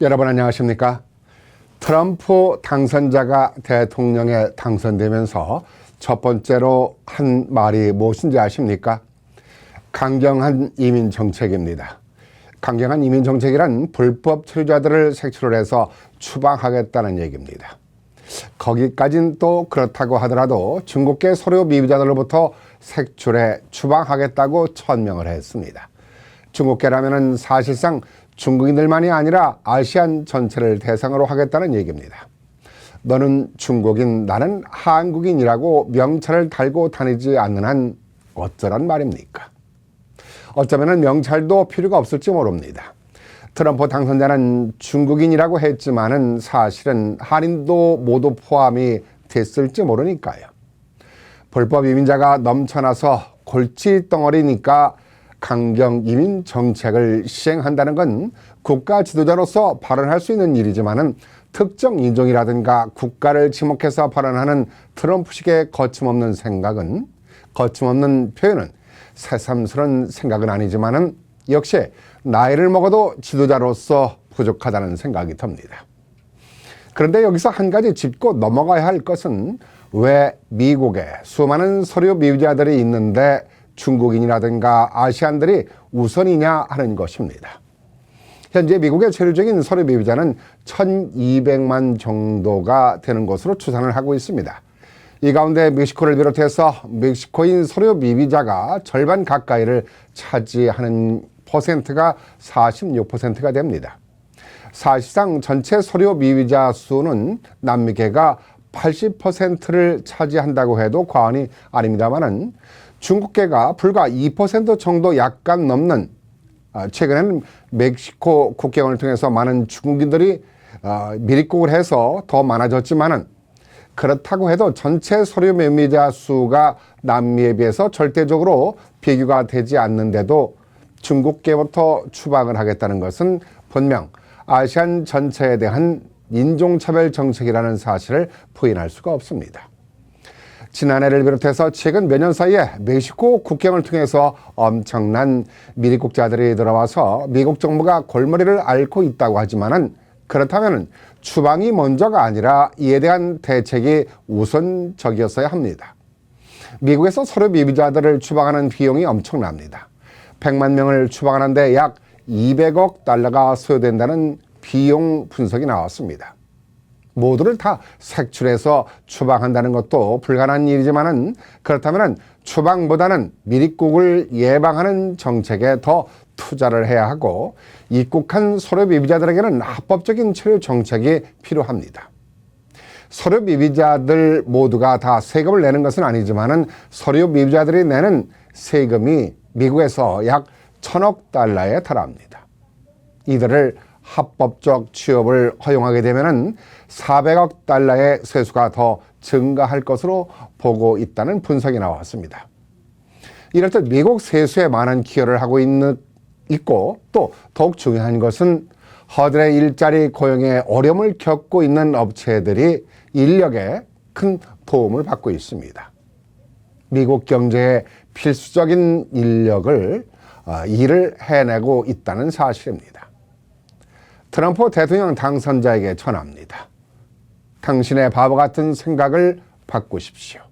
여러분 안녕하십니까? 트럼프 당선자가 대통령에 당선되면서 첫 번째로 한 말이 무엇인지 아십니까? 강경한 이민 정책입니다. 강경한 이민 정책이란 불법 체류자들을 색출을 해서 추방하겠다는 얘기입니다. 거기까진 또 그렇다고 하더라도 중국계 소류 미비자들로부터 색출해 추방하겠다고 천명을 했습니다. 중국계라면은 사실상 중국인들만이 아니라 아시안 전체를 대상으로 하겠다는 얘기입니다. 너는 중국인, 나는 한국인이라고 명찰을 달고 다니지 않는 한 어쩌란 말입니까? 어쩌면 명찰도 필요가 없을지 모릅니다. 트럼프 당선자는 중국인이라고 했지만은 사실은 한인도 모두 포함이 됐을지 모르니까요. 불법 이민자가 넘쳐나서 골치 덩어리니까 강경 이민 정책을 시행한다는 건 국가 지도자로서 발언할 수 있는 일이지만은 특정 인종이라든가 국가를 지목해서 발언하는 트럼프식의 거침없는 생각은 거침없는 표현은 새삼스런 생각은 아니지만은 역시 나이를 먹어도 지도자로서 부족하다는 생각이 듭니다. 그런데 여기서 한 가지 짚고 넘어가야 할 것은 왜 미국에 수많은 서류 미비자들이 있는데 중국인이라든가 아시안들이 우선이냐 하는 것입니다. 현재 미국의 세류적인 서류 미비자는 1200만 정도가 되는 것으로 추산을 하고 있습니다. 이 가운데 멕시코를 비롯해서 멕시코인 서류 미비자가 절반 가까이를 차지하는 퍼센트가 46%가 됩니다. 사실상 전체 서류 미비자 수는 남미계가 80%를 차지한다고 해도 과언이 아닙니다만은 중국계가 불과 2% 정도 약간 넘는 아, 최근에는 멕시코 국경을 통해서 많은 중국인들이 아, 미립국을 해서 더 많아졌지만은 그렇다고 해도 전체 서류 매미자 수가 남미에 비해서 절대적으로 비교가 되지 않는데도 중국계부터 추방을 하겠다는 것은 분명 아시안 전체에 대한 인종차별 정책이라는 사실을 부인할 수가 없습니다. 지난해를 비롯해서 최근 몇 년 사이에 멕시코 국경을 통해서 엄청난 미립국자들이 들어와서 미국 정부가 골머리를 앓고 있다고 하지만은 그렇다면 추방이 먼저가 아니라 이에 대한 대책이 우선적이었어야 합니다. 미국에서 서류 미비자들을 추방하는 비용이 엄청납니다. 100만 명을 추방하는데 약 200억 달러가 소요된다는 비용 분석이 나왔습니다. 모두를 다 색출해서 추방한다는 것도 불가능한 일이지만은 그렇다면 추방보다는 미립국을 예방하는 정책에 더 투자를 해야 하고 입국한 소료 미비자들에게는 합법적인 체류 정책이 필요합니다. 서류 미비자들 모두가 다 세금을 내는 것은 아니지만은 서류 미비자들이 내는 세금이 미국에서 약 천억 달러에 달합니다. 이들을 합법적 취업을 허용하게 되면은 400억 달러의 세수가 더 증가할 것으로 보고 있다는 분석이 나왔습니다. 이렇듯 미국 세수에 많은 기여를 하고 있는 있고 또 더욱 중요한 것은 허들의 일자리 고용에 어려움을 겪고 있는 업체들이 인력에 큰 도움을 받고 있습니다. 미국 경제에 필수적인 인력을 어, 일을 해내고 있다는 사실입니다. 트럼프 대통령 당선자에게 전합니다. 당신의 바보 같은 생각을 바꾸십시오.